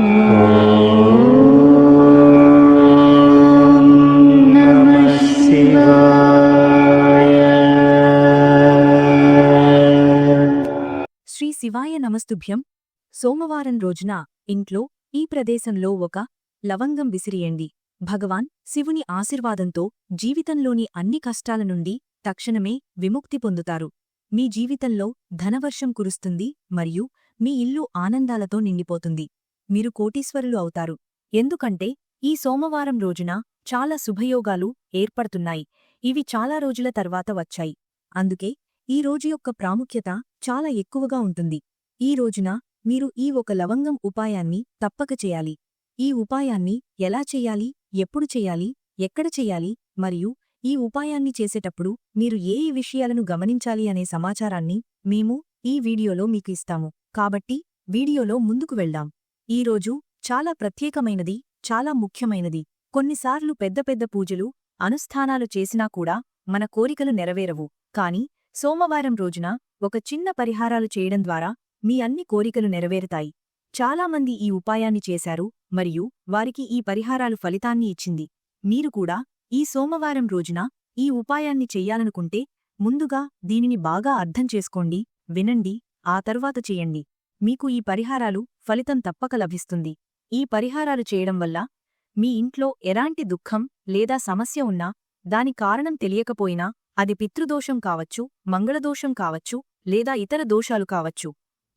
శ్రీ శివాయ నమస్తుభ్యం. సోమవారం రోజున ఇంట్లో ఈ ప్రదేశంలో ఒక లవంగం విసిరియండి. భగవాన్ శివుని ఆశీర్వాదంతో జీవితంలోని అన్ని కష్టాల నుండి తక్షణమే విముక్తి పొందుతారు. మీ జీవితంలో ధనవర్షం కురుస్తుంది మరియు మీ ఇల్లు ఆనందాలతో నిండిపోతుంది. మీరు కోటీశ్వరులు అవుతారు. ఎందుకంటే ఈ సోమవారం రోజున చాలా శుభయోగాలు ఏర్పడుతున్నాయి. ఇవి చాలా రోజుల తర్వాత వచ్చాయి. అందుకే ఈ రోజు యొక్క ప్రాముఖ్యత చాలా ఎక్కువగా ఉంటుంది. ఈ రోజున మీరు ఈ ఒక లవంగం ఉపాయాన్ని తప్పక చేయాలి. ఈ ఉపాయాన్ని ఎలా చెయ్యాలి ఎప్పుడు చెయ్యాలి ఎక్కడ చెయ్యాలి మరియు ఈ ఉపాయాన్ని చేసేటప్పుడు మీరు ఏ ఏ విషయాలను గమనించాలి అనే సమాచారాన్ని మేము ఈ వీడియోలో మీకు ఇస్తాము. కాబట్టి వీడియోలో ముందుకు వెళ్దాం. ఈరోజు చాలా ప్రత్యేకమైనది చాలా ముఖ్యమైనది. కొన్నిసార్లు పెద్ద పెద్ద పూజలు అనుష్ఠానాలు చేసినా కూడా మన కోరికలు నెరవేరవు. కాని సోమవారం రోజున ఒక చిన్న పరిహారాలు చేయడం ద్వారా మీ అన్ని కోరికలు నెరవేరుతాయి. చాలామంది ఈ ఉపాయాన్ని చేశారు మరియు వారికి ఈ పరిహారాలు ఫలితాన్ని ఇచ్చింది. మీరు కూడా ఈ సోమవారం రోజున ఈ ఉపాయాన్ని చెయ్యాలనుకుంటే ముందుగా దీనిని బాగా అర్థం చేసుకోండి వినండి ఆ తరువాత చేయండి. మీకు ఈ పరిహారాలు ఫలితం తప్పక లభిస్తుంది. ఈ పరిహారాలు చేయడం వల్ల మీ ఇంట్లో ఎలాంటి దుఃఖం లేదా సమస్య ఉన్నా దాని కారణం తెలియకపోయినా అది పితృదోషం కావచ్చు మంగళదోషం కావచ్చు లేదా ఇతర దోషాలు కావచ్చు.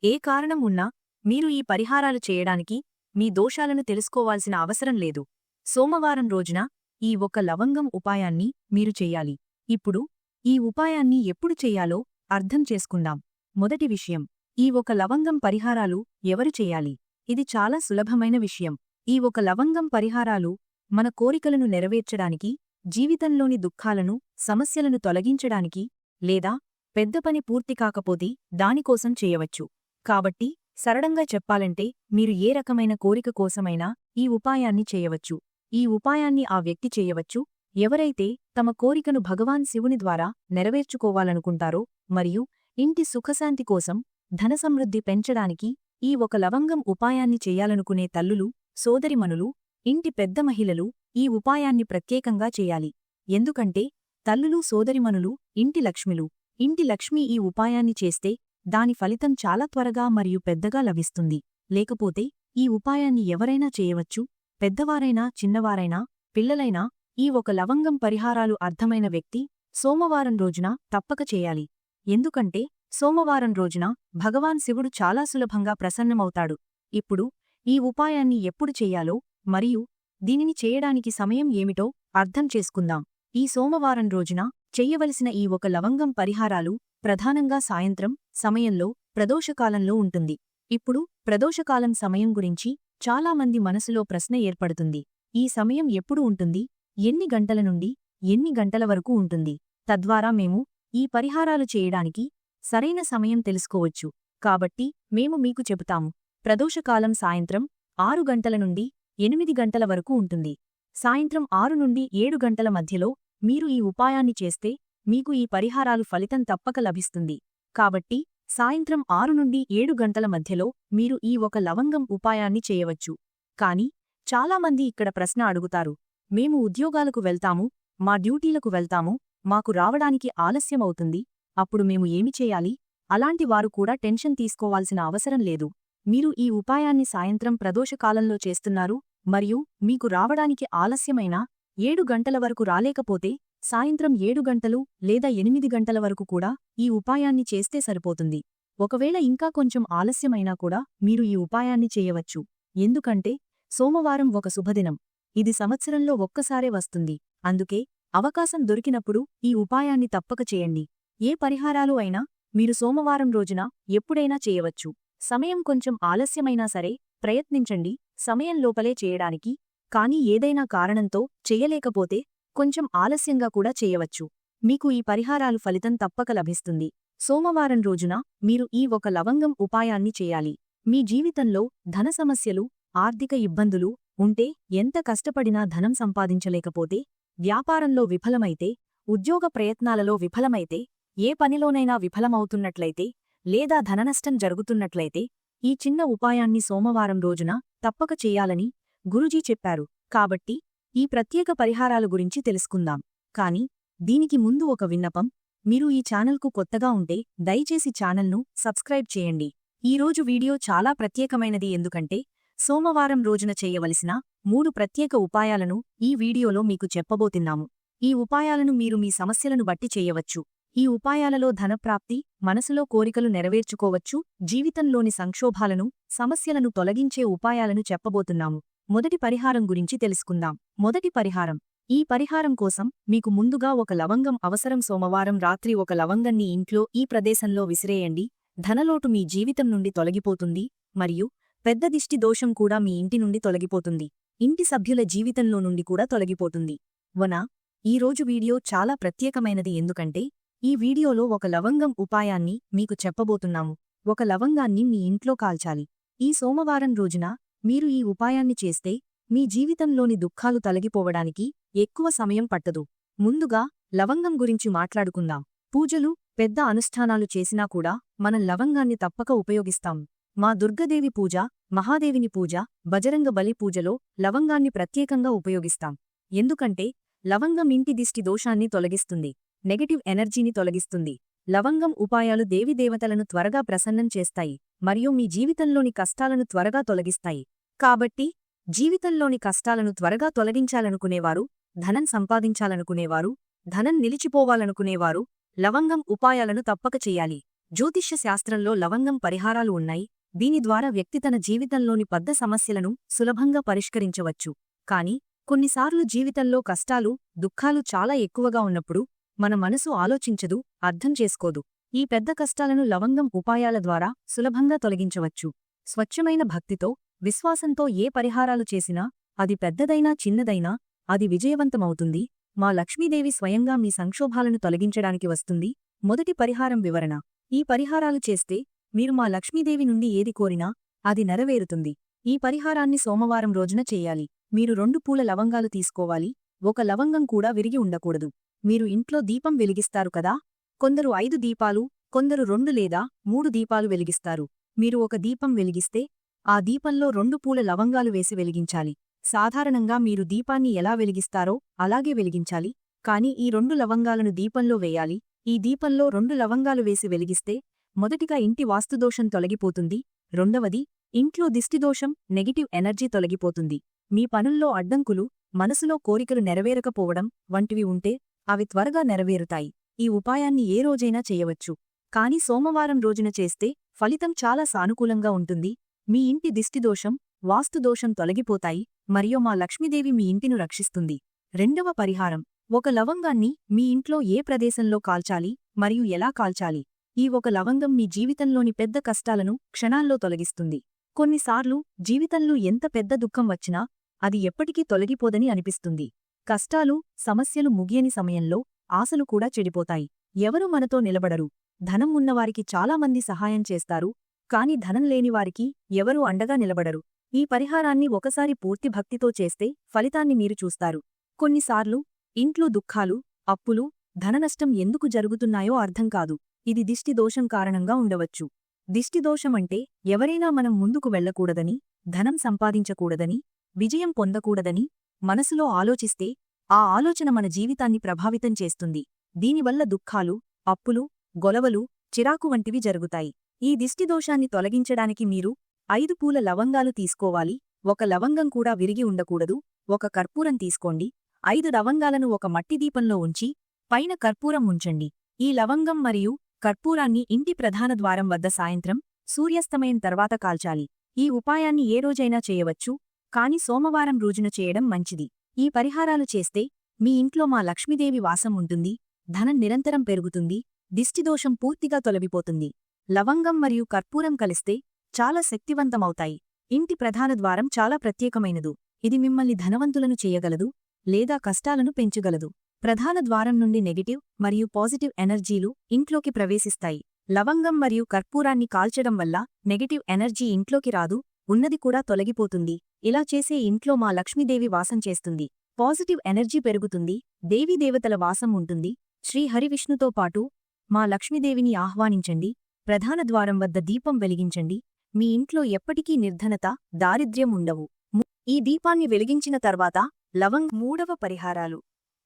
ఏ కారణం ఉన్నా మీరు ఈ పరిహారాలు చేయడానికి మీ దోషాలను తెలుసుకోవాల్సిన అవసరం లేదు. సోమవారం రోజున ఈ ఒక లవంగం ఉపాయాన్ని మీరు చెయ్యాలి ఇప్పుడు ఈ ఉపాయాన్ని ఎప్పుడు చెయ్యాలో అర్థం చేసుకుందాం. మొదటి విషయం ఈ ఒక లవంగం పరిహారాలు ఎవరు చేయాలి? ఇది చాలా సులభమైన విషయం. ఈ ఒక లవంగం పరిహారాలు మన కోరికలను నెరవేర్చడానికి జీవితంలోని దుఃఖాలను సమస్యలను తొలగించడానికి లేదా పెద్ద పని పూర్తి కాకపోతే దానికోసం చేయవచ్చు. కాబట్టి సరళంగా చెప్పాలంటే మీరు ఏ రకమైన కోరిక కోసమైనా ఈ ఉపాయాన్ని చేయవచ్చు. ఈ ఉపాయాన్ని ఆ వ్యక్తి చేయవచ్చు. ఎవరైతే తమ కోరికను భగవాన్ శివుని ద్వారా నెరవేర్చుకోవాలనుకుంటారో మరియు ఇంటి సుఖశాంతి కోసం ధనసమృద్ధి పెంచడానికి ఈ ఒక లవంగం ఉపాయాన్ని చేయాలనుకునే తల్లులు సోదరిమనులు ఇంటి పెద్ద మహిళలు ఈ ఉపాయాన్ని ప్రత్యేకంగా చేయాలి. ఎందుకంటే తల్లులు సోదరిమనులు ఇంటి లక్ష్మిలు ఇంటి లక్ష్మి ఈ ఉపాయాన్ని చేస్తే దాని ఫలితం చాలా త్వరగా మరియు పెద్దగా లభిస్తుంది. లేకపోతే ఈ ఉపాయాన్ని ఎవరైనా చేయవచ్చు. పెద్దవారైనా చిన్నవారైనా పిల్లలైనా ఈ ఒక లవంగం పరిహారాలు అర్థమైన వ్యక్తి సోమవారం రోజున తప్పక చేయాలి. ఎందుకంటే సోమవారం రోజున భగవాన్ శివుడు చాలా సులభంగా ప్రసన్నమవుతాడు. ఇప్పుడు ఈ ఉపాయాన్ని ఎప్పుడు చేయాలో మరియు దీనిని చేయడానికి సమయం ఏమిటో అర్థం చేసుకుందాం. ఈ సోమవారం రోజున చెయ్యవలసిన ఈ ఒక లవంగం పరిహారాలు ప్రధానంగా సాయంత్రం సమయంలో ప్రదోషకాలంలో ఉంటుంది. ఇప్పుడు ప్రదోషకాలం సమయం గురించి చాలామంది మనసులో ప్రశ్న ఏర్పడుతుంది. ఈ సమయం ఎప్పుడు ఉంటుంది? ఎన్ని గంటల నుండి ఎన్ని గంటల వరకు ఉంటుంది? తద్వారా మేము ఈ పరిహారాలు చేయడానికి సరైన సమయం తెలుసుకోవచ్చు. కాబట్టి మేము మీకు చెబుతాము. ప్రదోషకాలం సాయంత్రం ఆరు గంటల నుండి ఎనిమిది గంటల వరకు ఉంటుంది. సాయంత్రం ఆరు నుండి ఏడు గంటల మధ్యలో మీరు ఈ ఉపాయాన్ని చేస్తే మీకు ఈ పరిహారాలు ఫలితం తప్పక లభిస్తుంది. కాబట్టి సాయంత్రం ఆరు నుండి ఏడు గంటల మధ్యలో మీరు ఈ ఒక లవంగం ఉపాయాన్ని చేయవచ్చు. కాని చాలామంది ఇక్కడ ప్రశ్న అడుగుతారు. మేము ఉద్యోగాలకు వెళ్తాము మా డ్యూటీలకు వెళ్తాము మాకు రావడానికి ఆలస్యమవుతుంది అప్పుడు మేము ఏమి చేయాలి? అలాంటి వారు కూడా టెన్షన్ తీసుకోవాల్సిన అవసరం లేదు. మీరు ఈ ఉపాయాన్ని సాయంత్రం ప్రదోషకాలంలో చేస్తున్నారు మరియు మీకు రావడానికి ఆలస్యమైనా ఏడు గంటల వరకు రాలేకపోతే సాయంత్రం ఏడు గంటలు లేదా ఎనిమిది గంటల వరకు కూడా ఈ ఉపాయాన్ని చేస్తే సరిపోతుంది. ఒకవేళ ఇంకా కొంచెం ఆలస్యమైనా కూడా మీరు ఈ ఉపాయాన్ని చేయవచ్చు. ఎందుకంటే సోమవారం ఒక శుభదినం. ఇది సంవత్సరంలో ఒక్కసారే వస్తుంది. అందుకే అవకాశం దొరికినప్పుడు ఈ ఉపాయాన్ని తప్పక చేయండి. ఏ పరిహారాలు అయినా మీరు సోమవారం రోజున ఎప్పుడైనా చేయవచ్చు. సమయం కొంచెం ఆలస్యమైనా సరే ప్రయత్నించండి. సమయం లోపలే చేయడానికి కానీ ఏదైనా కారణంతో చేయలేకపోతే కొంచెం ఆలస్యంగా కూడా చేయవచ్చు. మీకు ఈ పరిహారాలు ఫలితం తప్పక లభిస్తుంది. సోమవారం రోజున మీరు ఈ ఒక లవంగం ఉపాయాన్ని చేయాలి. మీ జీవితంలో ధన సమస్యలు ఆర్థిక ఇబ్బందులు ఉంటే ఎంత కష్టపడినా ధనం సంపాదించలేకపోతే వ్యాపారంలో విఫలమైతే ఉద్యోగ ప్రయత్నాలలో విఫలమైతే ఏ పనిలోనైనా విఫలమవుతున్నట్లయితే లేదా ధననష్టం జరుగుతున్నట్లయితే ఈ చిన్న ఉపాయాన్ని సోమవారం రోజున తప్పక చేయాలని గురూజీ చెప్పారు. కాబట్టి ఈ ప్రత్యేక పరిహారాల గురించి తెలుసుకుందాం. కాని దీనికి ముందు ఒక విన్నపం. మీరు ఈ ఛానల్కు కొత్తగా ఉంటే దయచేసి ఛానల్ను సబ్స్క్రైబ్ చేయండి. ఈ రోజు వీడియో చాలా ప్రత్యేకమైనది ఎందుకంటే సోమవారం రోజున చేయవలసిన మూడు ప్రత్యేక ఉపాయాలను ఈ వీడియోలో మీకు చెప్పబోతున్నాము. ఈ ఉపాయాలను మీరు మీ సమస్యలను బట్టి చేయవచ్చు. ఈ ఉపాయాలలో ధనప్రాప్తి మనసులో కోరికలు నెరవేర్చుకోవచ్చు జీవితంలోని సంక్షోభాలను సమస్యలను తొలగించే ఉపాయాలను చెప్పబోతున్నాము. మొదటి పరిహారం గురించి తెలుసుకుందాం. మొదటి పరిహారం. ఈ పరిహారం కోసం మీకు ముందుగా ఒక లవంగం అవసరం. సోమవారం రాత్రి ఒక లవంగన్ని ఇంట్లో ఈ ప్రదేశంలో విసిరేయండి. ధనలోటు మీ జీవితం నుండి తొలగిపోతుంది మరియు పెద్ద దిష్టి దోషం కూడా మీ ఇంటి నుండి తొలగిపోతుంది. ఇంటి సభ్యుల జీవితంలో నుండి కూడా తొలగిపోతుంది. వన. ఈరోజు వీడియో చాలా ప్రత్యేకమైనది ఎందుకంటే ఈ వీడియోలో ఒక లవంగం ఉపాయాన్ని మీకు చెప్పబోతున్నాము. ఒక లవంగాన్ని మీ ఇంట్లో కాల్చాలి. ఈ సోమవారం రోజున మీరు ఈ ఉపాయాన్ని చేస్తే మీ జీవితంలోని దుఃఖాలు తొలగిపోవడానికి ఎక్కువ సమయం పట్టదు. ముందుగా లవంగం గురించి మాట్లాడుకుందాం. పూజలు పెద్ద అనుష్ఠానాలు చేసినా కూడా మనం లవంగాన్ని తప్పక ఉపయోగిస్తాం. మా దుర్గదేవి పూజ మహాదేవిని పూజ బజరంగ బలి పూజలో లవంగాన్ని ప్రత్యేకంగా ఉపయోగిస్తాం. ఎందుకంటే లవంగం ఇంటి దిష్టి దోషాన్ని తొలగిస్తుంది. నెగటివ్ ఎనర్జీని తొలగిస్తుంది. లవంగం ఉపాయాలు దేవిదేవతలను త్వరగా ప్రసన్నం చేస్తాయి మరియు మీ జీవితంలోని కష్టాలను త్వరగా తొలగిస్తాయి. కాబట్టి జీవితంలోని కష్టాలను త్వరగా తొలగించాలనుకునేవారు ధనం సంపాదించాలనుకునేవారు ధనం నిలిచిపోవాలనుకునేవారు లవంగం ఉపాయాలను తప్పక చెయ్యాలి జ్యోతిష్య శాస్త్రంలో లవంగం పరిహారాలు ఉన్నాయి. దీని ద్వారా వ్యక్తి తన జీవితంలోని పెద్ద సమస్యలను సులభంగా పరిష్కరించవచ్చు. కాని కొన్నిసార్లు జీవితంలో కష్టాలు దుఃఖాలు చాలా ఎక్కువగా ఉన్నప్పుడు మన మనసు ఆలోచించదు అర్థం చేసుకోదు. ఈ పెద్ద కష్టాలను లవంగం ఉపాయాల ద్వారా సులభంగా తొలగించవచ్చు. స్వచ్ఛమైన భక్తితో విశ్వాసంతో ఏ పరిహారాలు చేసినా అది పెద్దదైనా చిన్నదైనా అది విజయవంతమవుతుంది. మా లక్ష్మీదేవి స్వయంగా మీ సంక్షోభాలను తొలగించడానికి వస్తుంది. మొదటి పరిహారం వివరణ. ఈ పరిహారాలు చేస్తే మీరు మా లక్ష్మీదేవి నుండి ఏది కోరినా అది నెరవేరుతుంది. ఈ పరిహారాన్ని సోమవారం రోజున చేయాలి. మీరు రెండు పూల లవంగాలు తీసుకోవాలి. ఒక లవంగం కూడా విరిగి ఉండకూడదు. మీరు ఇంట్లో దీపం వెలిగిస్తారు కదా? కొందరు ఐదు దీపాలు కొందరు రెండు లేదా మూడు దీపాలు వెలిగిస్తారు. మీరు ఒక దీపం వెలిగిస్తే ఆ దీపంలో రెండు పూల లవంగాలు వేసి వెలిగించాలి. సాధారణంగా మీరు దీపాన్ని ఎలా వెలిగిస్తారో అలాగే వెలిగించాలి. కాని ఈ రెండు లవంగాలను దీపంలో వేయాలి. ఈ దీపంలో రెండు లవంగాలు వేసి వెలిగిస్తే మొదటిగా ఇంటి వాస్తుదోషం తొలగిపోతుంది. రెండవది ఇంట్లో దిష్టిదోషం నెగిటివ్ ఎనర్జీ తొలగిపోతుంది. మీ పనుల్లో అడ్డంకులు మనసులో కోరికలు నెరవేరకపోవడం వంటివి ఉంటే అవి త్వరగా నెరవేరుతాయి. ఈ ఉపాయాన్ని ఏ రోజైనా చేయవచ్చు. కాని సోమవారం రోజున చేస్తే ఫలితం చాలా సానుకూలంగా ఉంటుంది. మీ ఇంటి దిష్టిదోషం వాస్తుదోషం తొలగిపోతాయి. మరియు మా లక్ష్మీదేవి మీ ఇంటిను రక్షిస్తుంది. రెండవ పరిహారం. ఒక లవంగాన్ని మీ ఇంట్లో ఏ ప్రదేశంలో కాల్చాలి? మరియు ఎలా కాల్చాలి? ఈ ఒక లవంగం మీ జీవితంలోని పెద్ద కష్టాలను క్షణాల్లో తొలగిస్తుంది. కొన్నిసార్లు జీవితంలో ఎంత పెద్ద దుఃఖం వచ్చినా అది ఎప్పటికీ తొలగిపోదని అనిపిస్తుంది. కష్టాలు సమస్యలు ముగియని సమయంలో ఆశలు కూడా చెడిపోతాయి. ఎవరు మనతో నిలబడరు. ధనం ఉన్నవారికి చాలామంది సహాయం చేస్తారు. కాని ధనం లేనివారికి ఎవరూ అండగా నిలబడరు. ఈ పరిహారాన్ని ఒకసారి పూర్తి భక్తితో చేస్తే ఫలితాన్ని మీరు చూస్తారు. కొన్నిసార్లు ఇంట్లో దుఃఖాలు అప్పులు ధననష్టం ఎందుకు జరుగుతున్నాయో అర్థం కాదు. ఇది దిష్టిదోషం కారణంగా ఉండవచ్చు. దిష్టిదోషమంటే ఎవరైనా మనం ముందుకు వెళ్ళకూడదని ధనం సంపాదించకూడదని విజయం పొందకూడదని మనసులో ఆలోచిస్తే ఆ ఆలోచన మన జీవితాన్ని ప్రభావితం చేస్తుంది. దీనివల్ల దుఃఖాలు అప్పులు గొలవలు చిరాకు వంటివి జరుగుతాయి. ఈ దిష్టిదోషాన్ని తొలగించడానికి మీరు ఐదు పూల లవంగాలు తీసుకోవాలి. ఒక లవంగం కూడా విరిగి ఉండకూడదు. ఒక కర్పూరం తీసుకోండి. ఐదు లవంగాలను ఒక మట్టి దీపంలో ఉంచి పైన కర్పూరం ఉంచండి. ఈ లవంగం మరియు కర్పూరాన్ని ఇంటి ప్రధాన ద్వారం వద్ద సాయంత్రం సూర్యాస్తమయం తర్వాత కాల్చాలి. ఈ ఉపాయాన్ని ఏ రోజైనా చేయవచ్చు. కాని సోమవారం రోజున చేయడం మంచిది. ఈ పరిహారాలు చేస్తే మీ ఇంట్లో మా లక్ష్మీదేవి వాసం ఉంటుంది ధనం నిరంతరం పెరుగుతుంది దిష్టిదోషం పూర్తిగా తొలగిపోతుంది. లవంగం మరియు కర్పూరం కలిస్తే చాలా శక్తివంతమవుతాయి. ఇంటి ప్రధాన ద్వారం చాలా ప్రత్యేకమైనదు. ఇది మిమ్మల్ని ధనవంతులను చేయగలదు లేదా కష్టాలను పెంచగలదు. ప్రధాన ద్వారం నుండి నెగిటివ్ మరియు పాజిటివ్ ఎనర్జీలు ఇంట్లోకి ప్రవేశిస్తాయి. లవంగం మరియు కర్పూరాన్ని కాల్చడం వల్ల నెగిటివ్ ఎనర్జీ ఇంట్లోకి రాదు ఉన్నది కూడా తొలగిపోతుంది. ఇలా చేసే ఇంట్లో మా లక్ష్మీదేవి వాసం చేస్తుంది. పాజిటివ్ ఎనర్జీ పెరుగుతుంది. దేవీదేవతల వాసం ఉంటుంది. శ్రీ హరివిష్ణుతో పాటు మా లక్ష్మీదేవిని ఆహ్వానించండి. ప్రధాన ద్వారం వద్ద దీపం వెలిగించండి. మీ ఇంట్లో ఎప్పటికీ నిర్ధనత దారిద్ర్యం ఉండవు. ఈ దీపాన్ని వెలిగించిన తర్వాత లవంగ్ మూడవ పరిహారాలు.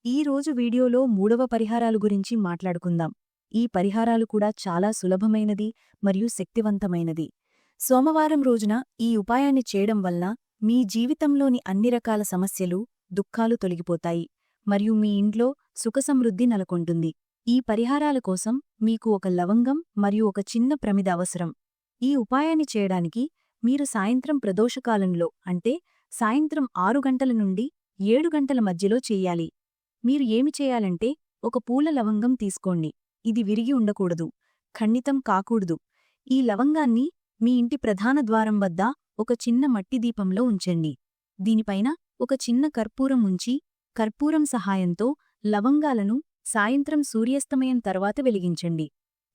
ఈ రోజు వీడియోలో మూడవ పరిహారాలు గురించి మాట్లాడుకుందాం. ఈ పరిహారాలు కూడా చాలా సులభమైనది మరియు శక్తివంతమైనది. సోమవారం రోజున ఈ ఉపాయాన్ని చేయడం వల్ల మీ జీవితంలోని అన్ని రకాల సమస్యలు దుఃఖాలు తొలగిపోతాయి మరియు మీ ఇంట్లో సుఖసమృద్ధి నెలకొంటుంది. ఈ పరిహారాల కోసం మీకు ఒక లవంగం మరియు ఒక చిన్న ప్రమిద అవసరం. ఈ ఉపాయాన్ని చేయడానికి మీరు సాయంత్రం ప్రదోషకాలంలో అంటే సాయంత్రం ఆరు గంటల నుండి ఏడు గంటల మధ్యలో చెయ్యాలి మీరు ఏమి చేయాలంటే ఒక పూల లవంగం తీసుకోండి. ఇది విరిగి ఉండకూడదు ఖండితం కాకూడదు. ఈ లవంగాన్ని మీ ఇంటి ప్రధాన ద్వారం వద్ద ఒక చిన్న మట్టి దీపంలో ఉంచండి. దీనిపైన ఒక చిన్న కర్పూరం ఉంచి కర్పూరం సహాయంతో లవంగాలను సాయంత్రం సూర్యాస్తమయం తర్వాత వెలిగించండి.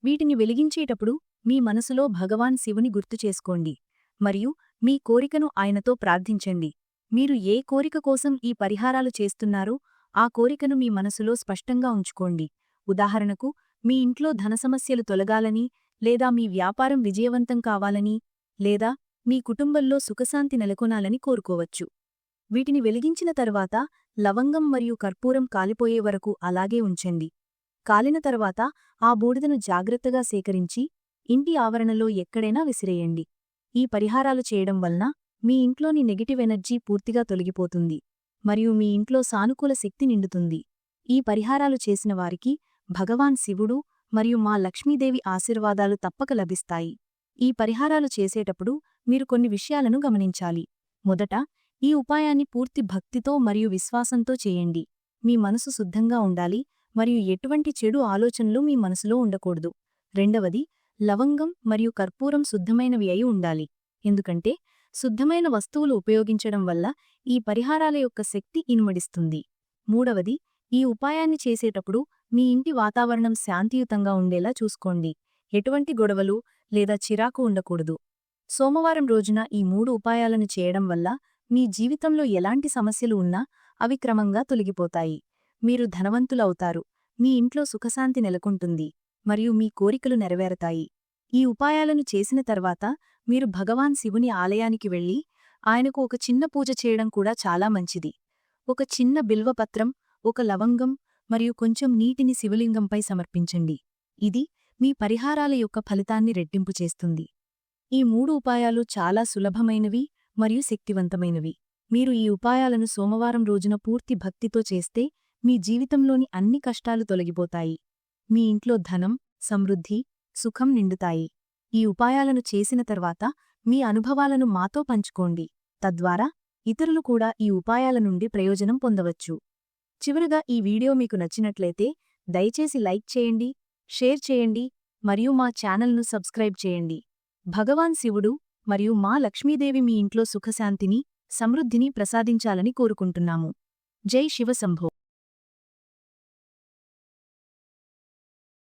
వీటిని వెలిగించేటప్పుడు మీ మనసులో భగవాన్ శివుని గుర్తుచేసుకోండి మరియు మీ కోరికను ఆయనతో ప్రార్థించండి. మీరు ఏ కోరిక కోసం ఈ పరిహారాలు చేస్తున్నారో ఆ కోరికను మీ మనసులో స్పష్టంగా ఉంచుకోండి. ఉదాహరణకు మీ ఇంట్లో ధన సమస్యలు తొలగాలని లేదా మీ వ్యాపారం విజయవంతం కావాలని లేదా మీ కుటుంబంలో సుఖశాంతి నెలకొనాలని కోరుకోవచ్చు. వీటిని వెలిగించిన తర్వాత లవంగం మరియు కర్పూరం కాలిపోయే వరకు అలాగే ఉంచండి. కాలిన తర్వాత ఆ బూడిదను జాగ్రత్తగా సేకరించి ఇంటి ఆవరణలో ఎక్కడైనా విసిరేయండి. ఈ పరిహారాలు చేయడం వలన మీ ఇంట్లోని నెగిటివ్ ఎనర్జీ పూర్తిగా తొలగిపోతుంది మరియు మీ ఇంట్లో సానుకూల శక్తి నిండుతుంది. ఈ పరిహారాలు చేసిన వారికి భగవాన్ శివుడు మరియు మా లక్ష్మీదేవి ఆశీర్వాదాలు తప్పక లభిస్తాయి. ఈ పరిహారాలు చేసేటప్పుడు మీరు కొన్ని విషయాలను గమనించాలి. మొదట ఈ ఉపాయాన్ని పూర్తి భక్తితో మరియు విశ్వాసంతో చేయండి. మీ మనసు శుద్ధంగా ఉండాలి మరియు ఎటువంటి చెడు ఆలోచనలు మీ మనసులో ఉండకూడదు. రెండవది లవంగం మరియు కర్పూరం శుద్ధమైనవి అయి ఉండాలి. ఎందుకంటే శుద్ధమైన వస్తువులు ఉపయోగించడం వల్ల ఈ పరిహారాల యొక్క శక్తి ఇనుమడిస్తుంది. మూడవది ఈ ఉపాయాన్ని చేసేటప్పుడు మీ ఇంటి వాతావరణం శాంతియుతంగా ఉండేలా చూసుకోండి. ఎటువంటి గొడవలు లేదా చిరాకు ఉండకూడదు. సోమవారం రోజున ఈ మూడు ఉపాయాలను చేయడం వల్ల మీ జీవితంలో ఎలాంటి సమస్యలు ఉన్నా అవి క్రమంగా తొలగిపోతాయి. మీరు ధనవంతులవుతారు. మీ ఇంట్లో సుఖశాంతి నెలకొంటుంది. మరియు మీ కోరికలు నెరవేరతాయి. ఈ ఉపాయాలను చేసిన తర్వాత మీరు భగవాన్ శివుని ఆలయానికి వెళ్ళి ఆయనకు ఒక చిన్న పూజ చేయడం కూడా చాలా మంచిది. ఒక చిన్న బిల్వపత్రం ఒక లవంగం మరియు కొంచెం నీటిని శివలింగంపై సమర్పించండి. ఇది మీ పరిహారాల యొక్క ఫలితాన్ని రెట్టింపు చేస్తుంది. ఈ మూడు ఉపాయాలు చాలా సులభమైనవి మరియు శక్తివంతమైనవి. మీరు ఈ ఉపాయాలను సోమవారం రోజున పూర్తి భక్తితో చేస్తే మీ జీవితంలోని అన్ని కష్టాలు తొలగిపోతాయి. మీ ఇంట్లో ధనం సమృద్ధి సుఖం నిండుతాయి. ఈ ఉపాయాలను చేసిన తర్వాత మీ అనుభవాలను మాతో పంచుకోండి. తద్వారా ఇతరులు కూడా ఈ ఉపాయాల నుండి ప్రయోజనం పొందవచ్చు. చివరగా ఈ వీడియో మీకు నచ్చినట్లయితే దయచేసి లైక్ చేయండి షేర్ చేయండి మరియు మా ఛానల్ను సబ్స్క్రైబ్ చేయండి. భగవాన్ శివుడు మరియు మా లక్ష్మీదేవి మీ ఇంట్లో సుఖశాంతిని సమృద్ధిని ప్రసాదించాలని కోరుకుంటున్నాము. జై శివశంభో